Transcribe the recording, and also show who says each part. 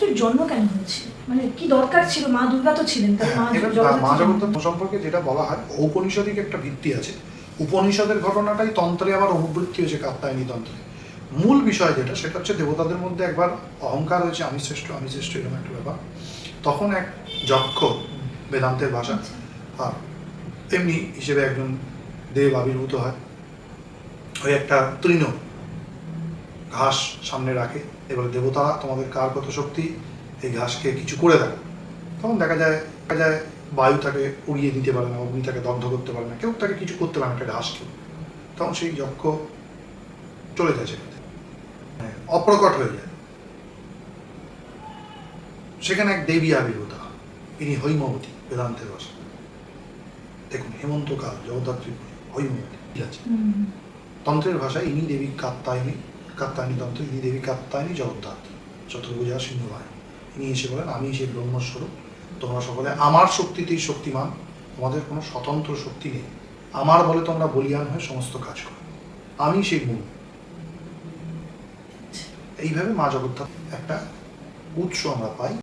Speaker 1: জগদ্ধাত্রীর জন্ম কেন হয়েছিল মানে কি দরকার ছিল? মা দুর্গা তো ছিলেন তাই মা জগদ্ধাত্রী কেন?
Speaker 2: জগদ্ধাত্রী সম্পর্কে যেটা বলা হয় ঔপনিষদিক একটা ভিত্তি আছে। উপনিষদের ঘটনাটাই তন্ত্রে আবার অনুবৃত্তি হয়েছে কাত্তায়নী তন্ত্রে। মূল বিষয় যেটা সেটা হচ্ছে দেবতাদের মধ্যে একবার অহংকার হয়েছে আমি শ্রেষ্ঠ আমি শ্রেষ্ঠ এরকম একটা ব্যাপার। তখন এক যক্ষ বেদান্তের ভাষা
Speaker 1: আচ্ছা।
Speaker 2: আর এমনি হিসেবে একজন দেব আবির্ভূত হয়। ওই একটা তৃণ ঘাস সামনে রাখে এবারে দেবতারা তোমাদের কার কত শক্তি এই ঘাসকে কিছু করে দেয়। তখন দেখা যায় দেখা যায় বায়ু তাকে উড়িয়ে দিতে পারে না অগ্নি তাকে দগ্ধ করতে পারে না কেউ তাকে কিছু করতে পারে না একটা ঘাসকে। তখন সেই যক্ষ চলে যায় সেখান। হ্যাঁ, অপ্রকট হয়ে যায়। সেখানে এক দেবী আবির্ভূত ইনি হৈমবতী বেদান্তের ভাষা দেখুন হেমন্তকাল জগদ্ধাত্রী হৈমবতী ঠিক আছে? তন্ত্রের ভাষায় ইনি দেবী কাত্তায়নী কাত্তায়নী তন্ত্র ইনি দেবী কাত্তায়নী জগদ্ধাত্রী। চতুর্ভুজা সিংহবায় ইনি এসে বলেন, আমি সেই ব্রহ্মস্বরূপ। তোমরা সকলে আমার শক্তিতেই শক্তিমান। তোমাদের কোনো স্বতন্ত্র শক্তি নেই। আমার বলে তোমরা বলিয়ান হয়ে সমস্ত কাজ করো। আমি সেই মূল। এইভাবে মা জগদ্ধাত্রী একটা উৎস আমরা পাই।